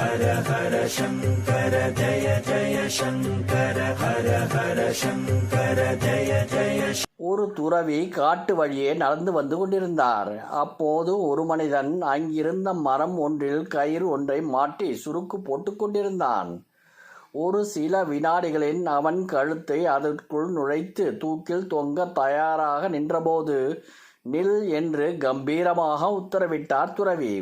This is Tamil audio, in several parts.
ஹர ஹர சங்கர ஜய ஜய சங்கர ஹர ஹர சங்கர ஜய ஜய ஒரு துறவி காட்டு வழியே நடந்து வந்து கொண்டிருந்தார். அப்போது ஒரு மனிதன் அங்கிருந்த மரம் ஒன்றில் கயிறு ஒன்றை மாட்டி சுருக்கு போட்டுக் கொண்டிருந்தான். ஒரு சில வினாடிகளின் அவன் கழுத்தை அதற்குள் நுழைத்து தூக்கில் தொங்க தயாராக நின்றபோது நில் என்று கம்பீரமாக உத்தரவிட்டார் துறவி.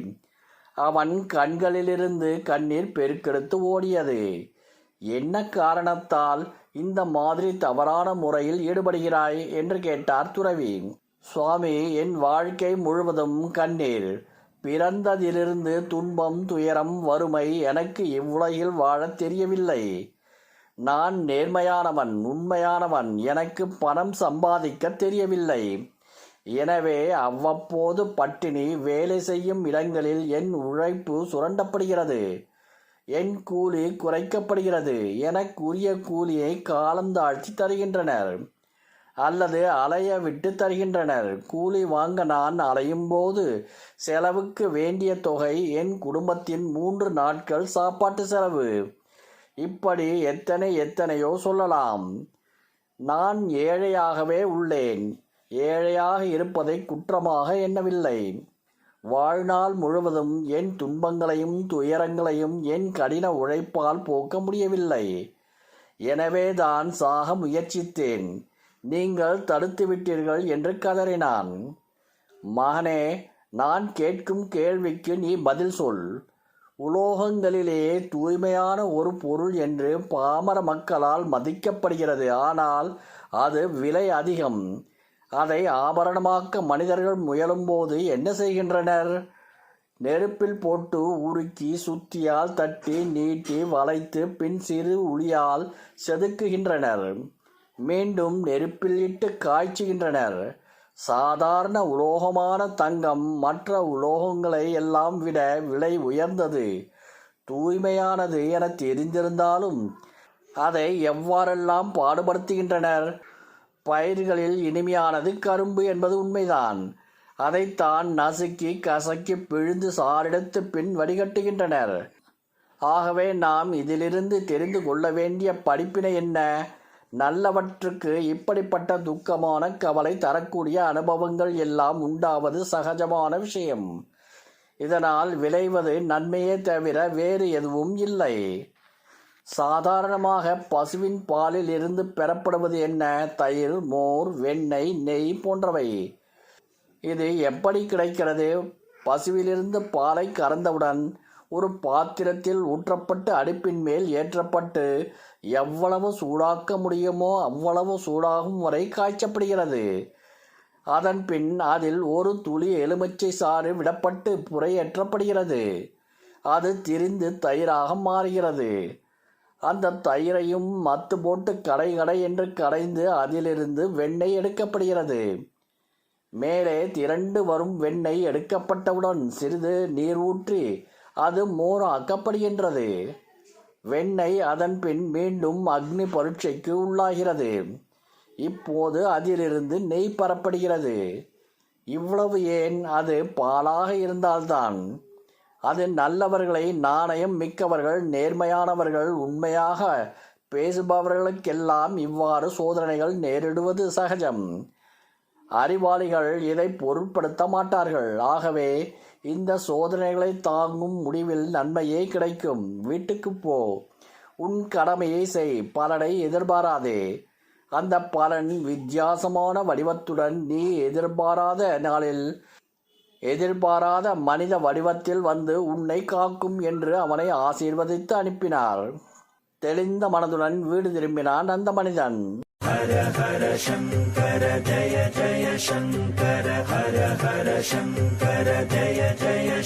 அவன் கண்களிலிருந்து கண்ணீர் பெருக்கெடுத்து ஓடியது. என்ன காரணத்தால் இந்த மாதிரி தவறான முறையில் ஈடுபடுகிறாய்? என்று கேட்டார் துறவி. சுவாமி என் வாழ்க்கை முழுவதும் கண்ணீர். பிறந்ததிலிருந்து துன்பம் துயரம் வறுமை எனக்கு இவ்வுலகில் வாழத் தெரியவில்லை. நான் நேர்மையானவன் உண்மையானவன் எனக்கு பணம் சம்பாதிக்க தெரியவில்லை. எனவே அவ்வப்போது பட்டினி வேலை செய்யும் இடங்களில் என் உழைப்பு சுரண்டப்படுகிறது. என் கூலி குறைக்கப்படுகிறது எனக்குரிய கூலியை காலம் தாழ்த்தி தருகின்றனர். அல்லது அலைய விட்டு தருகின்றனர். கூலி வாங்க நான் அலையும் போது செலவுக்கு வேண்டிய தொகை என் குடும்பத்தின் மூன்று நாட்கள் சாப்பாட்டு செலவு. இப்படி எத்தனை எத்தனையோ சொல்லலாம். நான் ஏழையாகவே உள்ளேன். ஏழையாக இருப்பதை குற்றமாக எண்ணவில்லை. வாழ்நாள் முழுவதும் என் துன்பங்களையும் துயரங்களையும் என் கடின உழைப்பால் போக்க முடியவில்லை. எனவே தான் சாக முயற்சித்தேன். நீங்கள் தடுத்து விட்டீர்கள் என்று கதறினான். மகனே நான் கேட்கும் கேள்விக்கு நீ பதில் சொல். உலோகங்களிலே தூய்மையான ஒரு பொருள் என்று பாமர மக்களால் மதிக்கப்படுகிறது. ஆனால் அது விலை அதிகம். அதை ஆபரணமாக்க மனிதர்கள் முயலும்போது என்ன செய்கின்றனர்? நெருப்பில் போட்டு உருக்கி சுத்தியால் தட்டி நீட்டி வளைத்து பின் சிறு உளியால் செதுக்குகின்றனர். மீண்டும் நெருப்பில் இட்டு காய்ச்சுகின்றனர். சாதாரண உலோகமான தங்கம் மற்ற உலோகங்களை எல்லாம் விட விலை உயர்ந்தது. தூய்மையானது என தெரிந்திருந்தாலும் அதை எவ்வாறெல்லாம் பாடுபடுத்துகின்றனர்? பயிர்களில் இனிமையானது கரும்பு என்பது உண்மைதான். அதைத்தான் நசுக்கி கசக்கி பிழிந்து சாரெடுத்து பின் வடிகட்டுகின்றனர். ஆகவே நாம் இதிலிருந்து தெரிந்து கொள்ள வேண்டிய படிப்பினை என்ன? நல்லவற்றுக்கு இப்படிப்பட்ட துக்கமான கவலை தரக்கூடிய அனுபவங்கள் எல்லாம் உண்டாவது சகஜமான விஷயம். இதனால் விளைவது நன்மையே தவிர வேறு எதுவும் இல்லை. சாதாரணமாக பசுவின் பாலில் இருந்து பெறப்படுவது என்ன? தயிர் மோர் வெண்ணெய் நெய் போன்றவை. இது எப்படி கிடைக்கிறது? பசுவிலிருந்து பாலை கறந்தவுடன் ஒரு பாத்திரத்தில் ஊற்றப்பட்டு அடுப்பின் மேல் ஏற்றப்பட்டு எவ்வளவு சூடாக்க முடியுமோ அவ்வளவு சூடாகும் வரை காய்ச்சப்படுகிறது. அதன் பின் அதில் ஒரு துளி எலுமிச்சை சாறு விடப்பட்டு புறையேற்றப்படுகிறது அது திரிந்து தயிராக மாறுகிறது. அந்த தயிரையும் மத்து போட்டு கடை கடை என்று கடைந்து அதிலிருந்து வெண்ணெய் எடுக்கப்படுகிறது. மேலே திரண்டு வரும் வெண்ணெய் எடுக்கப்பட்டவுடன் சிறிது நீர் ஊற்றி அது மோர் ஆக்கப்படுகின்றது வெண்ணெய் அதன் பின் மீண்டும் அக்னி பரீட்சைக்கு உள்ளாகிறது. இப்போது அதிலிருந்து நெய் பரப்படுகிறது. இவ்வளவு ஏன் அது பாலாக இருந்தால்தான்? அது நல்லவர்களை நாணயம் மிக்கவர்கள் நேர்மையானவர்கள் உண்மையாக பேசுபவர்களுக்கெல்லாம் இவ்வாறு சோதனைகள் நேரிடுவது சகஜம். அறிவாளிகள் இதை பொருட்படுத்த மாட்டார்கள். ஆகவே இந்த சோதனைகளை தாங்கும் முடிவில் நன்மையே கிடைக்கும். வீட்டுக்கு போ. உன் கடமையை செய். பலனை எதிர்பாராதே. அந்த பலன் வித்தியாசமான வடிவத்துடன் நீ எதிர்பாராத நாளில் எதிர்பாராத மனித வடிவத்தில் வந்து உன்னை காக்கும் என்று அவனை ஆசீர்வதித்து அனுப்பினார் தெளிந்த மனதுடன் வீடு திரும்பினான் அந்த மனிதன். ஹர ஹர சங்கர ஜய ஜய சங்கர ஹர ஹர சங்கர ஜய ஜய